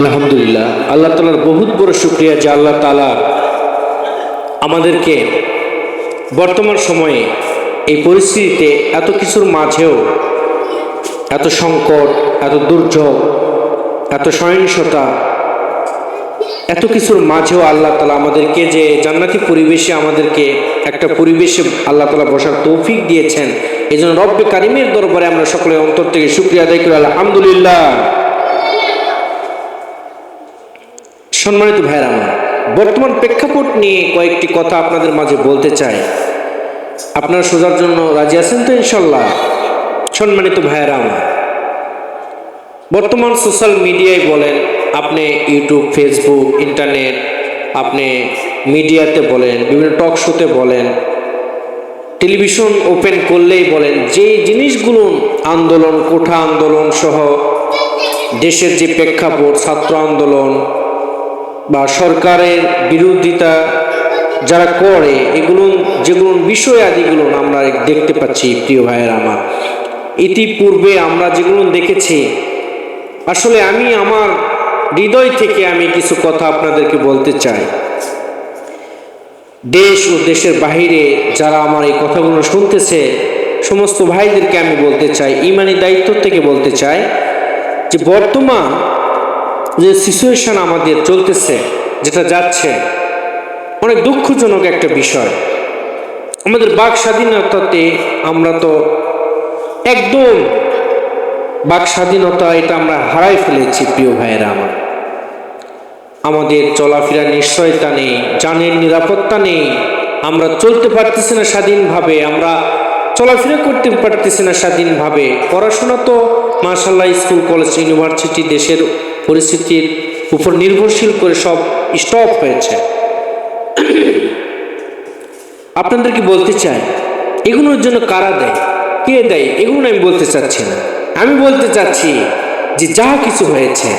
আলহামদুলিল্লাহ, আল্লাহ তালার বহুত বড় শুক্রিয়া যে আল্লাহ তালা আমাদেরকে বর্তমান সময়ে এই পরিস্থিতিতে এত কিছুর মাঝেও এত সংকট, এত দুর্যোগ, এত সহিংসতা, এত কিছুর মাঝেও আল্লাহ তালা আমাদেরকে যে জান্নাতি পরিবেশে আমাদেরকে একটা পরিবেশে আল্লাহ তালা বসার তৌফিক দিয়েছেন এই জন্য রব্বে কারিমের দরবারে আমরা সকলে অন্তর থেকে শুক্রিয়া আদায় করি। আলহামদুলিল্লাহ। সম্মানিত ভাইয়ের আমার, বর্তমান প্রেক্ষাপট নিয়ে কয়েকটি কথা আপনাদের মাঝে বলতে চাই। আপনারা সোজার জন্য রাজি আছেন তো ইনশাল্লাহ? সম্মানিত ভাইয়েরা আমার, বর্তমান সোশ্যাল মিডিয়ায় বলেন, আপনি ইউটিউব, ফেসবুক, ইন্টারনেট, আপনি মিডিয়াতে বলেন, বিভিন্ন টক শোতে বলেন, টেলিভিশন ওপেন করলেই বলেন যে জিনিসগুলো আন্দোলন, কোঠা আন্দোলন সহ দেশের যে প্রেক্ষাপট, ছাত্র আন্দোলন বা সরকারের বিরোধিতা যারা করে, এগুলো যেগুলো বিষয় আদিগুলো আমরা দেখতে পাচ্ছি, প্রিয় ভাইয়ের আমার। ইতিপূর্বে আমরা যেগুলো দেখেছি, আসলে আমি আমার হৃদয় থেকে আমি কিছু কথা আপনাদেরকে বলতে চাই। দেশ ও দেশের বাহিরে যারা আমার এই কথাগুলো শুনতেছে, সমস্ত ভাইদেরকে আমি বলতে চাই, ইমানি দায়িত্ব থেকে বলতে চাই যে বর্তমান যে সিচুয়েশন আমাদের চলতেছে, যেটা যাচ্ছে, অনেক দুঃখজনক একটা বিষয়। আমাদের বাক স্বাধীনতাতে আমরা তো একদম বাক স্বাধীনতা এটা আমরা হারাই ফেলেছি, প্রিয় ভাইয়েরা আমার। আমাদের চলাফেরা নিশ্চয়তা নেই জানের নিরাপত্তা নেই, আমরা চলতে পারতেছি না স্বাধীনভাবে, আমরা চলাফেরা করতে পারতেছি না স্বাধীনভাবে। পড়াশোনা তো মার্শাল্লাহ স্কুল, কলেজ, ইউনিভার্সিটি দেশের পরিস্থিতির উপর নির্ভরশীল করে সব স্টপ হয়েছে। আপনাদেরকে বলতে চাই, এগুলোর জন্য কারা দেয়? কে দেয়? এগুলো আমি বলতে চাচ্ছি না। আমি বলতে চাচ্ছি যে যা কিছু হয়েছে,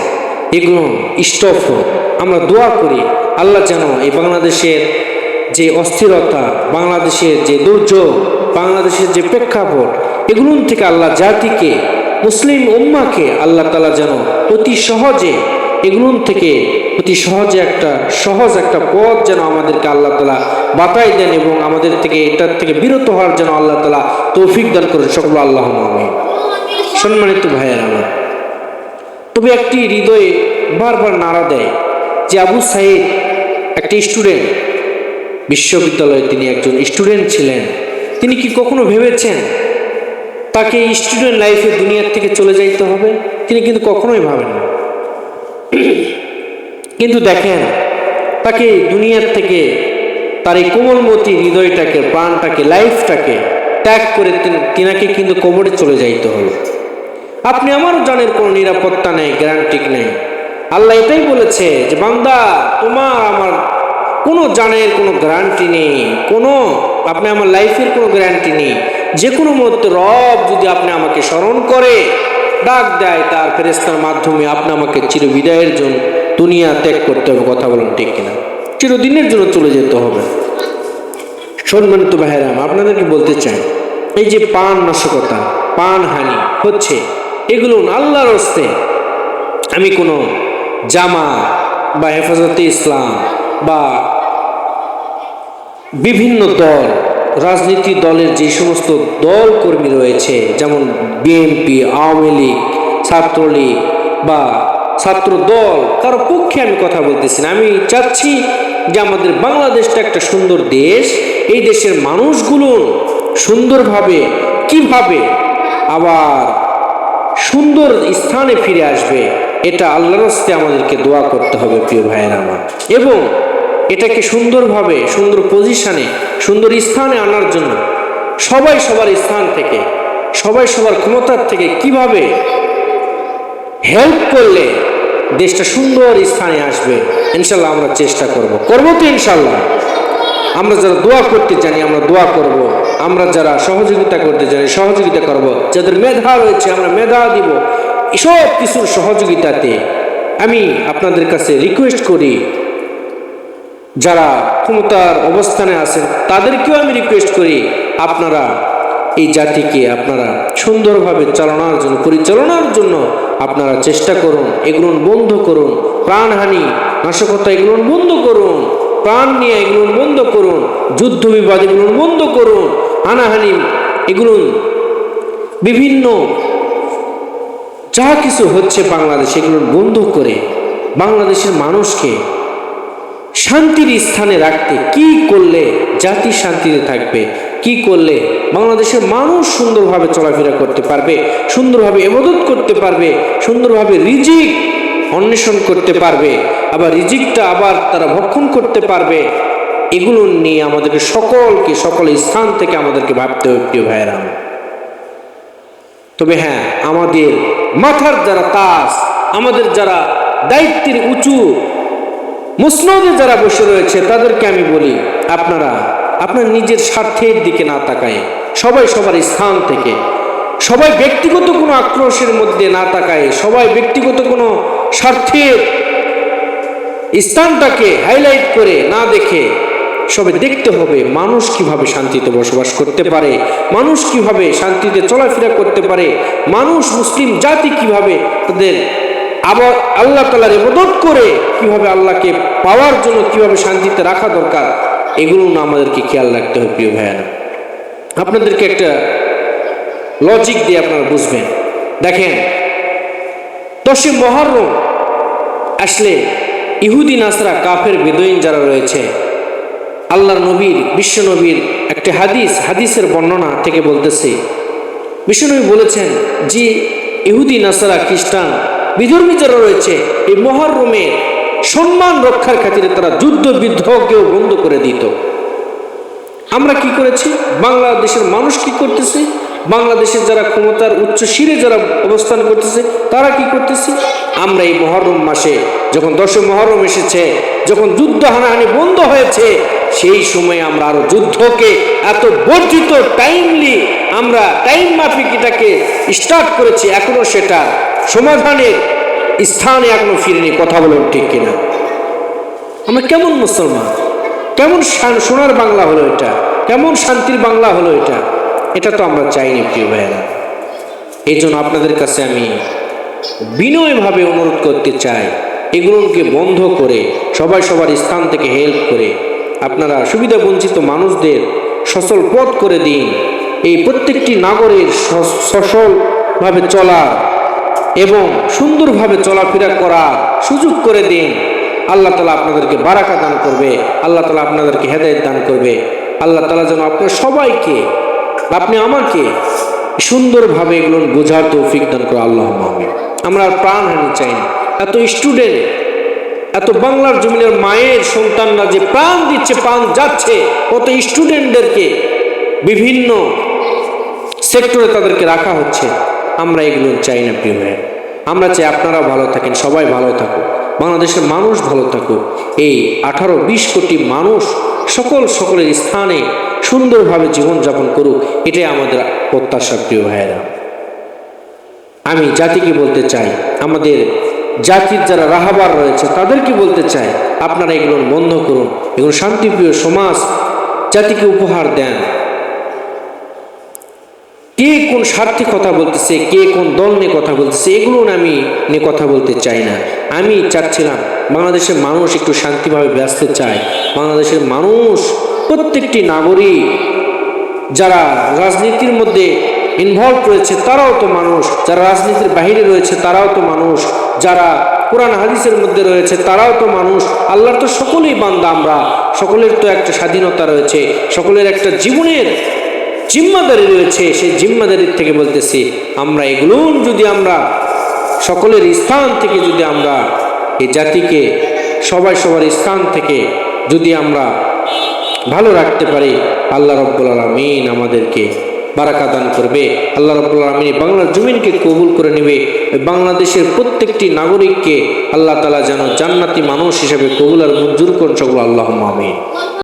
এগুলো স্টপ হোক। আমরা দোয়া করি, আল্লাহ যেন এই বাংলাদেশের যে অস্থিরতা, বাংলাদেশের যে দুর্যোগ, বাংলাদেশের যে প্রেক্ষাপট এগুলো থেকে আল্লাহ জাতিকে মুসলিম উম্মাকে আল্লাহ তালা যেন অতি সহজে এগুলো থেকে অতি সহজে একটা সহজ একটা পথ যেন আমাদেরকে আল্লাহ তালা বাতাই দেন এবং আমাদের থেকে এটার থেকে বিরত হওয়ার যেন আল্লাহ তালা তৌফিক দান করেন। সকল আল্লাহ আমি সম্মানিত ভাইয়ের আমার, তবে একটি হৃদয়ে বারবার নাড়া দেয় যে আবু সাইদ একটি স্টুডেন্ট, বিশ্ববিদ্যালয়ে তিনি একজন স্টুডেন্ট ছিলেন। তিনি কি কখনো ভেবেছেন তাকে স্টুডেন্ট লাইফে দুনিয়ার থেকে চলে যাইতে হবে। তিনি কিন্তু কখনোই ভাবেন না। কিন্তু দেখেন, তাকে দুনিয়ার থেকে তার এই কোমলমতি হৃদয়টাকে, প্রাণটাকে লাইফটাকে ত্যাগ করে তিনাকে কিন্তু কবরে চলে যাইতে হলো আপনি আমারও জানের কোনো নিরাপত্তা নেই গ্যারান্টি নেই। আল্লাহ এটাই বলেছে যে, বান্দা, তোমার আমার কোনো জানের কোনো গ্যারান্টি নেই, কোনো আপনি আমার লাইফের কোনো গ্যারান্টি নেই। যে কোনো মুহূর্তে রব যদি আপনি আমাকে স্মরণ করে, ডাক দেয়, তার ফেরেস্তার মাধ্যমে আপনি আমাকে চিরবিদায়ের জন্য দুনিয়া ত্যাগ করতে হবে, কথা বলেন ঠিক কিনা? চিরদিনের জন্য চলে যেতে হবে। সম্মানিত ভাইরাম আপনাদেরকে বলতে চাই, এই যে পান নাশকতা, পান হানি হচ্ছে, এগুলো আল্লাহর হস্তে আমি কোনো জামা বা হেফাজতে ইসলাম বা বিভিন্ন দল রাজনীতি দলের যে সমস্ত দল কর্মী রয়েছে, যেমন বিএনপি, আওয়ামী লীগ, ছাত্রলীগ বা ছাত্র দল কারও পক্ষে আমি কথা বলতেছি না। আমি চাচ্ছি যে আমাদের বাংলাদেশটা একটা সুন্দর দেশ, এই দেশের মানুষগুলো সুন্দরভাবে, কীভাবে আবার সুন্দর স্থানে ফিরে আসবে, এটা আল্লাহর হস্তে আমাদেরকে দোয়া করতে হবে, প্রিয় ভাইয়ের আমার। এবং এটাকে সুন্দরভাবে, সুন্দর পজিশনে সুন্দর স্থানে আনার জন্য সবাই সবার স্থান থেকে, সবাই সবার ক্ষমতার থেকে কীভাবে হেল্প করলে দেশটা সুন্দর স্থানে আসবে, ইনশাল্লাহ আমরা চেষ্টা করব করব তো ইনশাল্লাহ আমরা যারা দোয়া করতে জানি, আমরা দোয়া করব। আমরা যারা সহযোগিতা করতে জানি, সহযোগিতা করব। যাদের মেধা রয়েছে, আমরা মেধা দিব সব কিছুর সহযোগিতাতে আমি আপনাদের কাছে রিকোয়েস্ট করি যারা ক্ষমতার অবস্থানে আছেন, তাদেরকেও আমি রিকোয়েস্ট করি, আপনারা এই জাতিকে আপনারা সুন্দরভাবে চালানোর জন্য, পরিচালনার জন্য আপনারা চেষ্টা করুন, এগুলো বন্ধ করুন, প্রাণহানি, নাশকতা এগুলো বন্ধ করুন, প্রাণ নিয়ে এগুলো বন্ধ করুন, যুদ্ধ বিবাদ এগুলো বন্ধ করুন, হানাহানি এগুলো বিভিন্ন যা কিছু হচ্ছে বাংলাদেশে এগুলো বন্ধ করে বাংলাদেশের মানুষকে শান্তির স্থানে রাখতে কি করলে জাতি শান্তিতে থাকবে? কি করলে বাংলাদেশের মানুষ সুন্দরভাবে চলাফেরা করতে পারবে, সুন্দরভাবে এবাদত করতে পারবে, সুন্দরভাবে রিজিক অন্বেষণ করতে পারবে, আবার রিজিকটা আবার তারা ভক্ষণ করতে পারবে, এগুলো নিয়ে আমাদেরকে সকলকে, সকল স্থান থেকে আমাদেরকে ভাবতে হবে, প্রিয় ভাইয়েরা তবে হ্যাঁ আমাদের মাথার যারা তাস, আমাদের যারা দায়িত্বের উঁচু মুসনদে যারা বসে রয়েছে, তাদেরকে আমি বলি, আপনারা, আপনার নিজের স্বার্থের দিকে না তাকায়, সবাই সবার স্থান থেকে, সবাই ব্যক্তিগত কোনো আক্রোশের মধ্যে না তাকায়, সবাই ব্যক্তিগত কোনো স্বার্থের স্থানটাকে হাইলাইট করে না দেখে সবে দেখতে হবে মানুষ কীভাবে শান্তিতে বসবাস করতে পারে, মানুষ কীভাবে শান্তিতে চলাফেরা করতে পারে, মানুষ মুসলিম জাতি কীভাবে তাদের আবার আল্লাহ তালার এবাদত করে কীভাবে আল্লাহকে পাওয়ার জন্য কীভাবে শান্তিতে রাখা দরকার এগুলো না আমাদেরকে খেয়াল রাখতে হবে প্রিয় ভাইয়ারা। আপনাদেরকে একটা লজিক দিয়ে আপনারা বুঝবেন। দেখেন, দশই মহরম আসলে ইহুদি, নাসরা, কাফের বেদইন যারা রয়েছে, আল্লাহর নবীর, বিশ্ব নবীর একটি হাদিস, হাদিসের বর্ণনা থেকে বলতেছে। বিশ্বনবী বলেছেন যে ইহুদি, নাসারা, খ্রিস্টান বিধর্মী রয়েছে। এই মহরমে সম্মান রক্ষার খাতিরে তারা যুদ্ধ বিদ্রোহকেও বন্ধ করে দিত। আমরা কি করেছি? বাংলাদেশের মানুষ কি করতেছে? বাংলাদেশের যারা ক্ষমতার উচ্চ শিরে যারা অবস্থান করতেছে, তারা কি করতেছে? আমরা এই মহরম মাসে যখন দশম মহরম এসেছে, যখন যুদ্ধ হানাহানি বন্ধ হয়েছে, সেই সময়ে আমরা আরও যুদ্ধকে এত বর্ধিত টাইমলি আমরা টাইম মাফিক এটাকে স্টার্ট করেছি। এখনও সেটা সমাধানের স্থানে এখনও ফিরেনি, কথা বলুন ঠিক কিনা? আমরা কেমন মুসলমান? কেমন সোনার বাংলা হলো এটা? কেমন শান্তির বাংলা হলো এটা? এটা তো আমরা চাইনি, প্রিয় ভাইয়েরা। এই জন্য আপনাদের কাছে আমি বিনয়ভাবে অনুরোধ করতে চাই, এগুলোকে বন্ধ করে, সবাই সবার স্থান থেকে হেল্প করে, আপনারা সুবিধা বঞ্চিত মানুষদের সচল পথ করে দিন। এই প্রত্যেকটি নাগরের সচলভাবে চলা এবং সুন্দরভাবে চলাফেরা করার সুযোগ করে দিন। আল্লাহ তালা আপনাদেরকে বারাকা দান করবে, আল্লাহ তালা আপনাদেরকে হেদায়ত দান করবে। আল্লাহ তালা যেন আপনার সবাইকে, আপনি আমাকে সুন্দরভাবে এগুলো বোঝার তৌফিক দান করে আল্লাহ মাহমিন আমরা আর প্রাণহানি চাই না। এত স্টুডেন্ট এত বাংলার জমিনের মায়ের সন্তানরা যে প্রাণ দিচ্ছে, প্রাণ যাচ্ছে, কত স্টুডেন্টদেরকে বিভিন্ন সেক্টরে তাদেরকে রাখা হচ্ছে। আমরা এগুলো চাই না, প্রিয় ভাইয়ের। আমরা চাই আপনারা ভালো থাকেন, সবাই ভালো থাকুক। বাংলাদেশের মানুষ ভালো থাকুক। এই আঠারো, বিশ কোটি মানুষ সকল সকলের স্থানে সুন্দরভাবে জীবনযাপন করুক, এটাই আমাদের প্রত্যাশা, প্রিয় ভাইয়েরা। আমি জাতিকে বলতে চাই, আমাদের জাতির যারা রাহাবার রয়েছে, তাদেরকে বলতে চাই, আপনারা এগুলো বন্ধ করুন। এগুলো শান্তিপ্রিয় সমাজ জাতিকে উপহার দেন। কে কোন স্বার্থে কথা বলতেছে, কে কোন দল নিয়ে কথা বলতেছে, এগুলো আমি নিয়ে কথা বলতে চাই না। আমি চাচ্ছিলাম বাংলাদেশের মানুষ একটু শান্তিভাবে ব্যস্ত চায়। বাংলাদেশের মানুষ, প্রত্যেকটি নাগরিক যারা রাজনীতির মধ্যে ইনভলভ রয়েছে, তারাও তো মানুষ। যারা রাজনীতির বাহিরে রয়েছে, তারাও তো মানুষ। যারা কোরআন হাদিসের মধ্যে রয়েছে, তারাও তো মানুষ। আল্লাহর তো সকলেই বান্দা আমরা। সকলের তো একটা স্বাধীনতা রয়েছে। সকলের একটা জীবনের জিম্মাদারি রয়েছে, সেই জিম্মাদারির থেকে বলতেছি, আমরা এগুলো যদি আমরা সকলের স্থান থেকে যদি আমরা এই জাতিকে সবাই সবার স্থান থেকে যদি আমরা ভালো রাখতে পারি, আল্লাহ রব্বুল আলমিন আমাদেরকে বারাকা দান করবে। আল্লাহ রব্বুল আলমিন বাংলার জমিনকে কবুল করে নেবে। বাংলাদেশের প্রত্যেকটি নাগরিককে আল্লাহ তালা যেন জান্নাতি মানুষ হিসেবে কবুল আর মঞ্জুর সকল আল্লাহ আমিন।